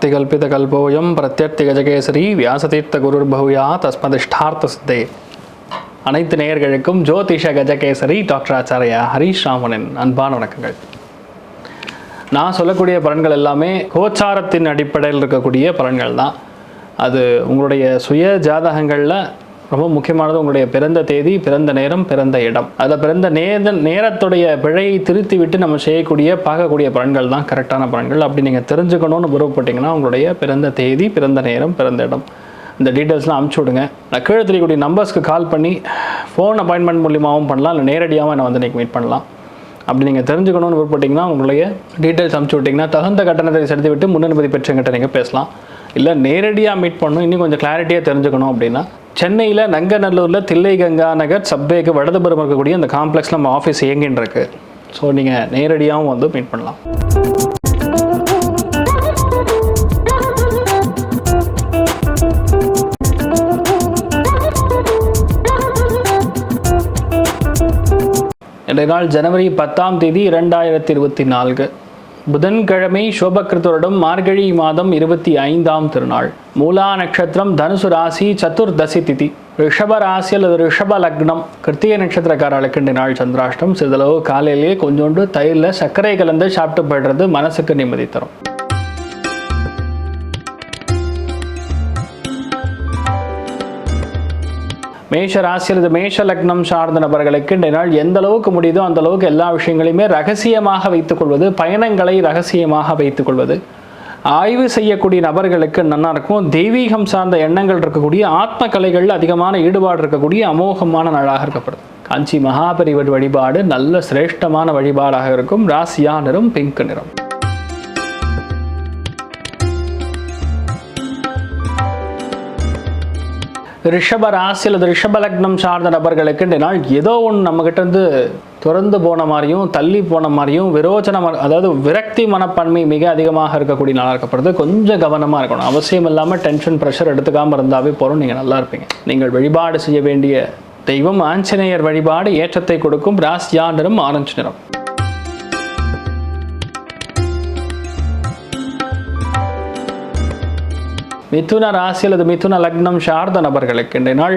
அர்த்திகல்பிதகல்போயம் பிரத்யர்த்தி கஜகேசரி வியாசதீர்த்த குருர்பவ்யா தஸ்மதிஷ்டார்த்த சித்தே அனைத்து நேயர்களுக்கும் ஜோதிஷ கஜகேசரி டாக்டர் ஆச்சாரியா ஹரீஷ் ராமனின் அன்பான வணக்கங்கள். நான் சொல்லக்கூடிய பலன்கள் எல்லாமே கோச்சாரத்தின் அடிப்படையில் இருக்கக்கூடிய பலன்கள் தான் அது உங்களுடைய சுய ஜாதகங்களில் ரொம்ப முக்கியமானது உங்களுடைய பிறந்த தேதி பிறந்த நேரம் பிறந்த இடம். அதில் பிறந்த நேர நேரத்துடைய பிழையை திருத்தி விட்டு நம்ம செய்யக்கூடிய பார்க்கக்கூடிய பலன்கள் தான் கரெக்டான பலன்கள். அப்படி நீங்கள் தெரிஞ்சுக்கணும்னு விருப்பப்பட்டீங்கன்னா உங்களுடைய பிறந்த தேதி பிறந்த நேரம் பிறந்த இடம். இந்த டீட்டெயில்ஸ்லாம் அமுச்சு விடுங்க. நான் கீழே தெரியக்கூடிய நம்பர்ஸ்க்கு கால் பண்ணி ஃபோன் அப்பாயின்மெண்ட் மூலியமாகவும் பண்ணலாம். இல்லை நேரடியாகவும் என்னை வந்து நீங்கள் மீட் பண்ணலாம். அப்படி நீங்கள் தெரிஞ்சுக்கணும்னு விருப்பப்பட்டீங்கன்னா உங்களுடைய டீட்டெயில்ஸ் அனுப்பிச்சி விட்டிங்கன்னா தகுந்த கட்டணத்தை செலுத்தி விட்டு முன்னனுமதி பெற்றவங்கிட்ட நீங்கள் பேசலாம். இல்லை நேரடியாக மீட் பண்ணணும். இன்னும் கொஞ்சம் கிளாரிட்டியாக தெரிஞ்சுக்கணும் அப்படின்னா சென்னையில் நங்கநல்லூரில் தில்லை கங்கா நகர் சப்வேக்கு வடதுபுறம் இருக்கக்கூடிய அந்த காம்ப்ளெக்ஸில் நம்ம ஆஃபீஸ் இயங்கின்னு இருக்கு ஸோ நீங்கள் நேரடியாகவும் வந்து மீட் பண்ணலாம். இன்றைய நாள் ஜனவரி பத்தாம் தேதி இரண்டாயிரத்தி இருபத்தி நான்கு. புதன்கிழமை சோபகிருத்தருடன் மார்கழி மாதம் இருபத்தி ஐந்தாம் திருநாள். மூலா நட்சத்திரம் தனுசு ராசி சதுர்தசி திதி. ரிஷப ராசி அல்லது ரிஷப லக்னம். கிருத்திகை நட்சத்திரக்காரர்களுக்கு இன்றைய நாள் சந்திராஷ்டம். சிறிதளவு காலையிலேயே கொஞ்சோண்டு தயிரில் சர்க்கரை கலந்து சாப்பிட்டு போயிடுறது மனசுக்கு நிம்மதி தரும். மேஷ ராசி மேஷ லக்னம் சார்ந்த நபர்களுக்கு இன்றைய நாள் எந்த அளவுக்கு முடியுதோ அந்த அளவுக்கு எல்லா விஷயங்களையுமே ரகசியமாக வைத்துக்கொள்வது பயணங்களை ரகசியமாக வைத்துக்கொள்வது ஆய்வு செய்யக்கூடிய நபர்களுக்கு நல்லா இருக்கும். தெய்வீகம் சார்ந்த எண்ணங்கள் இருக்கக்கூடிய ஆத்ம கலைகளில் அதிகமான ஈடுபாடு இருக்கக்கூடிய அமோகமான நாளாக இருக்கப்படுது. காஞ்சி மகாபரிவர் வழிபாடு நல்ல சிரேஷ்டமான வழிபாடாக இருக்கும். ராசியா நிறம் பிங்க் நிறம். ரிஷப ராசி அல்லது ரிஷப லக்னம் சார்ந்த நபர்களுக்கு இந்த நாள் ஏதோ ஒன்று நம்மகிட்ட இருந்து துறந்து போன மாதிரியும் தள்ளி போன மாதிரியும் விரோச்சன அதாவது விரக்தி மனப்பான்மை மிக அதிகமாக இருக்கக்கூடிய நாளாக இருக்கப்படுது கொஞ்சம் கவனமாக இருக்கணும். அவசியம் இல்லாமல் டென்ஷன் ப்ரெஷர் எடுத்துக்காமல் இருந்தாவே போகிறோம் நீங்கள் நல்லா இருப்பீங்க. நீங்கள் வழிபாடு செய்ய வேண்டிய தெய்வம் ஆஞ்சநேயர் வழிபாடு ஏற்றத்தை கொடுக்கும். ராசியா நிறம் ஆரஞ்சு நிறம். மிதுன ராசி அல்லது மிதுன லக்னம் சார்ந்த நபர்களுக்கு இன்றைய நாள்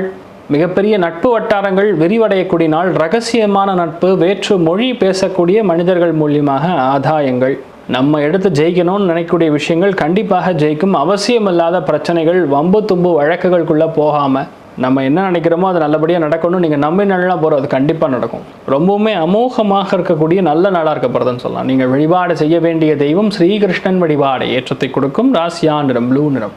மிகப்பெரிய நட்பு வட்டாரங்கள் விரிவடையக்கூடிய நாள். ரகசியமான நட்பு வேற்று மொழி பேசக்கூடிய மனிதர்கள் மூலியமாக ஆதாயங்கள். நம்ம எடுத்து ஜெயிக்கணும்னு நினைக்கக்கூடிய விஷயங்கள் கண்டிப்பாக ஜெயிக்கும். அவசியமில்லாத பிரச்சனைகள் வம்பு தும்பு வழக்குகளுக்குள்ளே போகாமல் நம்ம என்ன நினைக்கிறோமோ அது நல்லபடியாக நடக்கணும் நீங்கள் நம்பி நல்லா போகிறோம் அது கண்டிப்பாக நடக்கும். ரொம்பவுமே அமோகமாக இருக்கக்கூடிய நல்ல நாளாக இருக்கப்படுதுன்னு சொல்லலாம். நீங்கள் வழிபாடு செய்ய வேண்டிய தெய்வம் ஸ்ரீகிருஷ்ணன் வழிபாடு ஏற்றத்தை கொடுக்கும். ராசியா நிறம் ப்ளூ நிறம்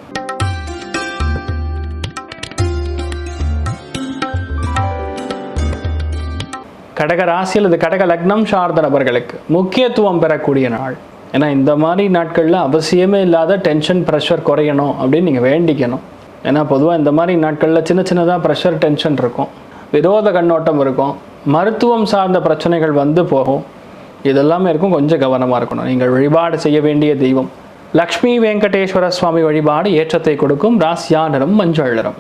கடக ராசி அல்லது கடக லக்னம் சார்ந்த நபர்களுக்கு முக்கியத்துவம் பெறக்கூடிய நாள். ஏன்னா இந்த மாதிரி நாட்களில் அவசியமே இல்லாத டென்ஷன் ப்ரெஷர் குறையணும் அப்படின்னு நீங்கள் வேண்டிக்கணும். ஏன்னா பொதுவாக இந்த மாதிரி நாட்களில் சின்ன சின்னதாக ப்ரெஷர் டென்ஷன் இருக்கும். விரோத கண்ணோட்டம் இருக்கும். மருத்துவம் சார்ந்த பிரச்சனைகள் வந்து போகும். இதெல்லாமே இருக்கும். கொஞ்சம் கவனமாக இருக்கணும். நீங்கள் வழிபாடு செய்ய வேண்டிய தெய்வம். லக்ஷ்மி வெங்கடேஸ்வர சுவாமி வழிபாடு ஏற்றத்தை கொடுக்கும். ராசியா நிறம் மஞ்சள் நிறம்.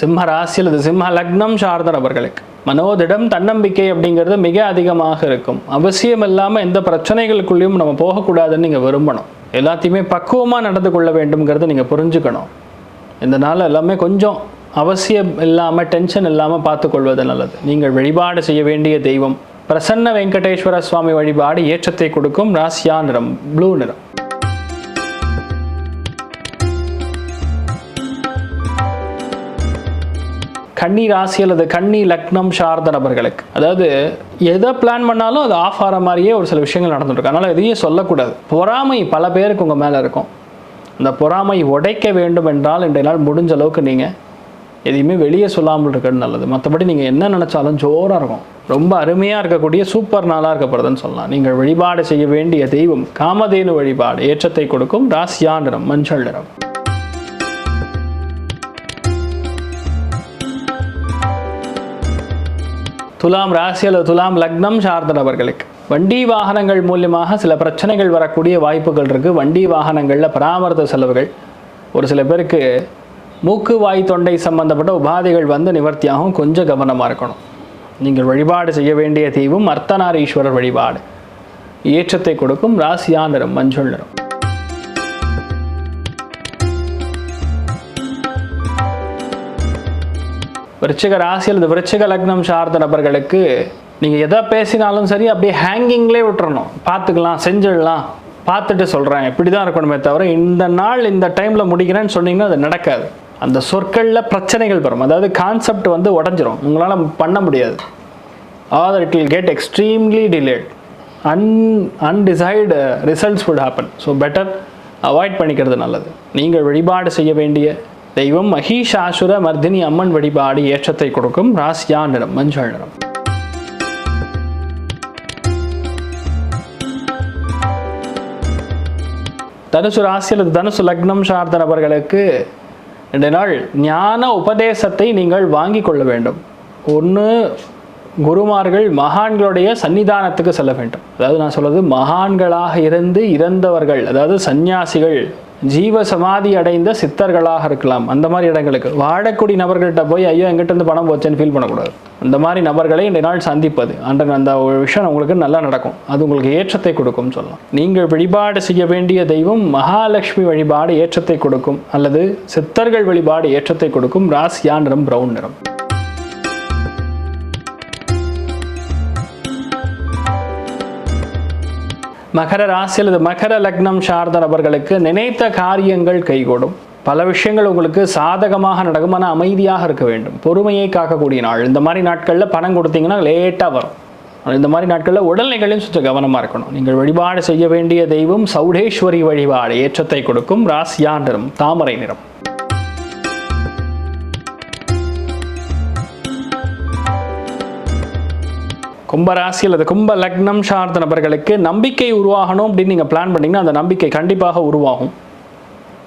சிம்ம ராசி அல்லது சிம்ம லக்னம் சார்ந்த நபர்களுக்கு. மனோதிடம் தன்னம்பிக்கை அப்படிங்கிறது மிக அதிகமாக இருக்கும். அவசியம் இல்லாமல் எந்த பிரச்சனைகளுக்குள்ளேயும் நம்ம போகக்கூடாதுன்னு நீங்கள் விரும்பணும். எல்லாத்தையுமே பக்குவமாக நடந்து கொள்ள வேண்டும்ங்கிறத நீங்கள் புரிஞ்சுக்கணும். இந்த நாள் எல்லாமே கொஞ்சம் அவசியம் இல்லாமல் டென்ஷன் இல்லாமல் பார்த்துக்கொள்வது நல்லது. நீங்கள் வழிபாடு செய்ய வேண்டிய தெய்வம். பிரசன்ன வெங்கடேஸ்வர சுவாமி வழிபாடு ஏற்றத்தை கொடுக்கும். ராசியா நிறம் ப்ளூ நிறம். கன்னி ராசி அல்லது கன்னி லக்னம் சார்ந்த நபர்களுக்கு. அதாவது எதை பிளான் பண்ணாலும் அது ஆஃப் ஆகிற மாதிரியே ஒரு சில விஷயங்கள் நடந்துருக்கு அதனால் எதையும் சொல்லக்கூடாது. பொறாமை பல பேருக்கு உங்கள் மேலே இருக்கும். அந்த பொறாமை உடைக்க வேண்டும் என்றால் இன்றைய நாள் முடிஞ்ச அளவுக்கு நீங்கள் எதையுமே வெளியே சொல்லாமல் இருக்கிறது நல்லது. மற்றபடி நீங்கள் என்ன நினச்சாலும் ஜோராக இருக்கும். ரொம்ப அருமையாக இருக்கக்கூடிய சூப்பர் நாளாக இருக்கப்படுதுன்னு சொல்லலாம். நீங்கள் வழிபாடு செய்ய வேண்டிய தெய்வம் காமதேனு வழிபாடு ஏற்றத்தை கொடுக்கும். ராசியா நிறம் மஞ்சள் நிறம். துலாம் ராசி அல்லது துலாம் லக்னம் சார்ந்த நபர்களுக்கு. வண்டி வாகனங்கள் மூலியமாக சில பிரச்சனைகள் வரக்கூடிய வாய்ப்புகள் இருக்குது வண்டி வாகனங்களில் பராமரித்த செலவுகள். ஒரு சில பேருக்கு மூக்கு வாய் தொண்டை சம்பந்தப்பட்ட உபாதைகள் வந்து நிவர்த்தியாகவும் கொஞ்சம் கவனமாக இருக்கணும். நீங்கள் வழிபாடு செய்ய வேண்டிய தெய்வம் அர்த்தநாரீஸ்வரர் வழிபாடு. ஏற்றத்தை கொடுக்கும் ராசியா நிறம் மஞ்சள் நிறம். விருச்சிக ராசி அல்லது விருச்சிக லக்னம் சார்ந்த நபர்களுக்கு நீங்கள் எதை பேசினாலும் சரி அப்படியே ஹேங்கிங்லேயே விட்டுறணும். பார்த்துக்கலாம் செஞ்சிடலாம். பார்த்துட்டு சொல்கிறேன் இப்படி தான் இருக்கணுமே தவிர இந்த நாள் இந்த டைமில் முடிக்கிறேன்னு சொன்னீங்கன்னா அது நடக்காது. அந்த சொற்களில் பிரச்சனைகள் வரும். அதாவது கான்செப்ட் வந்து உடஞ்சிரும். உங்களால் பண்ண முடியாது. Or it will get extremely delayed and undecided results would happen so better avoid பண்ணிக்கிறது நல்லது. நீங்கள் வழிபாடு செய்ய வேண்டிய தெய்வம் மகிஷாசுர மர்தினி அம்மன் வழிபாடு ஏற்றத்தை கொடுக்கும் ராசியா நிறம் மஞ்சள் நிறம். தனுசு ராசி அல்லது தனுசு லக்னம் சார்ந்த நபர்களுக்கு ரெண்டு நாள் ஞான உபதேசத்தை நீங்கள் வாங்கி கொள்ள வேண்டும். ஒன்று குருமார்கள் மகான்களுடைய சன்னிதானத்துக்கு செல்ல வேண்டும். அதாவது நான் சொல்றது மகான்களாக இருந்து இறந்தவர்கள் அதாவது சந்நியாசிகள் ஜீவ சமாதி அடைந்த சித்தர்களாக இருக்கலாம். அந்த மாதிரி இடங்களுக்கு. வாழக்கூடிய நபர்கள்ட்ட போய் ஐயோ எங்கிட்ட இருந்து பணம் போச்சேன்னு ஃபீல் பண்ணக்கூடாது. அந்த மாதிரி நபர்களை இந்த நாள் சந்திப்பது. அந்த அந்த ஒரு விஷயம் உங்களுக்கு நல்லா நடக்கும். அது உங்களுக்கு ஏற்றத்தை கொடுக்கும் சொல்லலாம். நீங்கள் வழிபாடு செய்ய வேண்டிய தெய்வம் மகாலட்சுமி வழிபாடு ஏற்றத்தை கொடுக்கும். அல்லது சித்தர்கள் வழிபாடு ஏற்றத்தை கொடுக்கும். ராசியா நிறம் பிரவுன் நிறம். மகர ராசி அல்லது மகர லக்னம் சார்ந்த நபர்களுக்கு நினைத்த காரியங்கள் கைகூடும். பல விஷயங்கள் உங்களுக்கு சாதகமாக நடக்கும். ஆனால் அமைதியாக இருக்க வேண்டும். பொறுமையை காக்கக்கூடிய நாள். இந்த மாதிரி நாட்களில் பணம் கொடுத்தீங்கன்னா லேட்டாக வரும். இந்த மாதிரி நாட்களில் உடல்நிலைகளையும் சுற்ற கவனமாக இருக்கணும். நீங்கள் வழிபாடு செய்ய வேண்டிய தெய்வம் சௌடேஸ்வரி வழிபாடு ஏற்றத்தை கொடுக்கும். ராசியா நிறம் தாமரை நிறம். கும்பராசி அல்லது கும்ப லக்னம் சார்ந்த நபர்களுக்கு நம்பிக்கை உருவாகணும் அப்படின்னு நீங்கள் பிளான் பண்ணிங்கன்னா அந்த நம்பிக்கை கண்டிப்பாக உருவாகும்.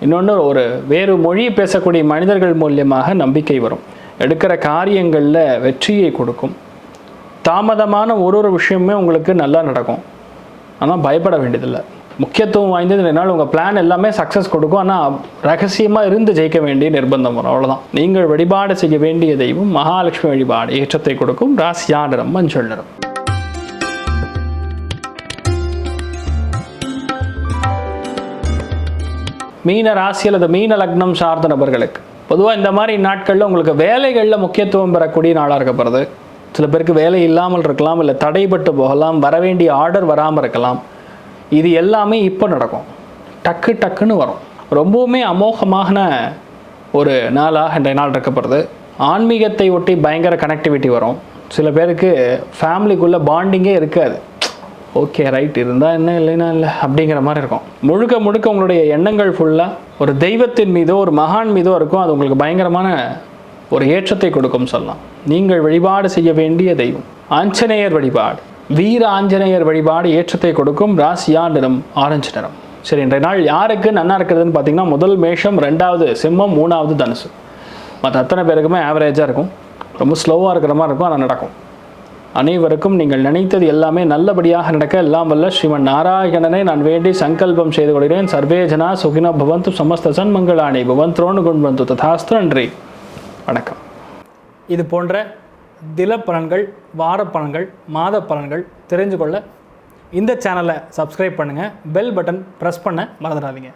இன்னொன்று ஒரு வேறு மொழி பேசக்கூடிய மனிதர்கள் மூலியமாக நம்பிக்கை வரும். எடுக்கிற காரியங்களில் வெற்றியை கொடுக்கும். தாமதமான ஒரு ஒரு விஷயமே உங்களுக்கு நல்லா நடக்கும். ஆனால் பயப்பட வேண்டியதில்லை. முக்கியத்துவம் வாய்ந்தது என்னால் உங்கள் பிளான் எல்லாமே சக்ஸஸ் கொடுக்கும். ஆனால் ரகசியமாக இருந்து ஜெயிக்க வேண்டிய நிர்பந்தம் வரும். அவ்வளோதான் நீங்கள் வழிபாடு செய்ய வேண்டிய தெய்வம் மகாலட்சுமி வழிபாடு ஏற்றத்தை கொடுக்கும். ராசியா நிறம்? மஞ்சள் நிறம். மீன ராசி அல்லது மீன லக்னம் சார்ந்த நபர்களுக்கு. பொதுவாக இந்த மாதிரி நாட்களில் உங்களுக்கு வேலைகளில் முக்கியத்துவம் பெறக்கூடிய நாளாக இருக்கப்படுறது சில பேருக்கு வேலை இல்லாமல் இருக்கலாம் இல்லை தடைபட்டு போகலாம் வர வேண்டிய ஆர்டர் வராமல் இருக்கலாம். இது எல்லாமே இப்போ நடக்கும். டக்கு டக்குன்னு வரும். ரொம்பவுமே அமோகமான ஒரு நாளாக இன்றைய நாள் இருக்கப்படுது ஆன்மீகத்தை ஒட்டி பயங்கர கனெக்டிவிட்டி வரும். சில பேருக்கு ஃபேமிலிக்குள்ளே பாண்டிங்கே இருக்காது. ஓகே ரைட் இருந்தால் என்ன இல்லைன்னா இல்லை அப்படிங்கிற மாதிரி இருக்கும். முழுக்க முழுக்க உங்களுடைய எண்ணங்கள் ஃபுல்லாக ஒரு தெய்வத்தின் மீதோ ஒரு மகான் மீதோ இருக்கும். அது உங்களுக்கு பயங்கரமான ஒரு ஏற்றத்தை கொடுக்கும் சொல்லலாம். நீங்கள் வழிபாடு செய்ய வேண்டிய தெய்வம். ஆஞ்சநேயர் வழிபாடு. வீர ஆஞ்சநேயர் வழிபாடு ஏற்றத்தை கொடுக்கும். ராசியா நிறம்? ஆரஞ்சு நிறம். சரி இன்றைய நாள் யாருக்கு நன்னா இருக்கிறதுன்னு பார்த்தீங்கன்னா முதல் மேஷம் ரெண்டாவது சிம்மம் மூணாவது தனுசு. மற்ற அத்தனை பேருக்குமே ஆவரேஜாக இருக்கும். ரொம்ப ஸ்லோவாக இருக்கிற மாதிரி இருக்கும் ஆனால் நடக்கும். அனைவருக்கும் நீங்கள் நினைத்தது எல்லாமே நல்லபடியாக நடக்க எல்லாம் வல்ல ஸ்ரீமன் நாராயணனை நான் வேண்டி சங்கல்பம் செய்து கொள்கிறேன். சர்வேஜனா ஜனா சுகினா பவந்து சமஸ்த சன்மங்களாணி பவந்த்ரோணு குண்பந்து ததாஸ்து நன்றி. வணக்கம். இது போன்ற தில பலன்கள் வார பலன்கள் மாத பலன்கள் தெரிஞ்சு கொள்ள இந்த சேனலை சப்ஸ்கிரைப் பண்ணுங்கள் பெல் பட்டன் ப்ரெஸ் பண்ண மறந்துடாதீங்க.